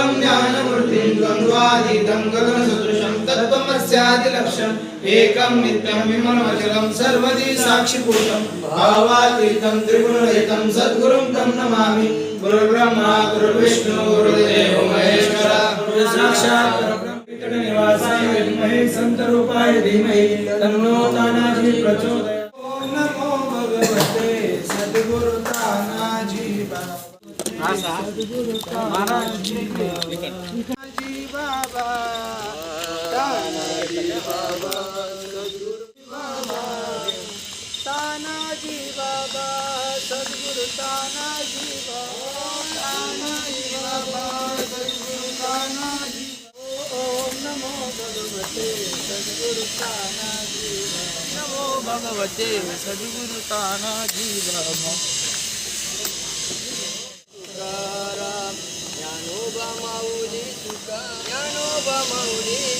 अखण्डं ज्ञानमूर्तिं द्वन्द्वातीतं गगनसदृशं तत्त्वमस्यादिलक्ष्यम् एकं नित्यं विमलमचलं सर्वदी साक्षिभूतं भावातीतं त्रिगुणरहितं सद्गुरुं तं नमामि गुरुर्ब्रह्मा गुरुर्विष्णु गुरुदेवो महेश्वर। गुरुसाक्षात् निवासाय विद्महे संतरूपाय धीमहि तन्नो तानाजी प्रचोदयात्। सद्गुरु तानाजी बाबा सद्गुरु तानाजी बाबा तानाजी बाबा सद्गुरु बाबा तानाजी बाबा तानाजी बाबा सद्गुरु तानाजी ओम नमो भगवते सद्गुरु तानाजी नमो भगवते सद्गुरु तानाजी बाबा ज्ञानोबा माऊली तुका ज्ञानोबा माऊली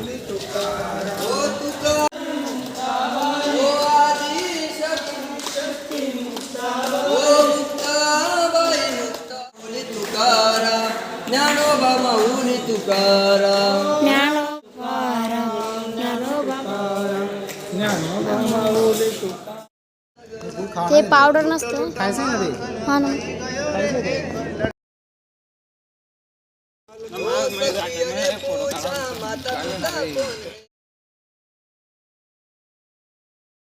ज्ञानोबा माऊली तुकाराम ते पावडर नसतं. खायचं ना ते हा ना. माता पिता कोण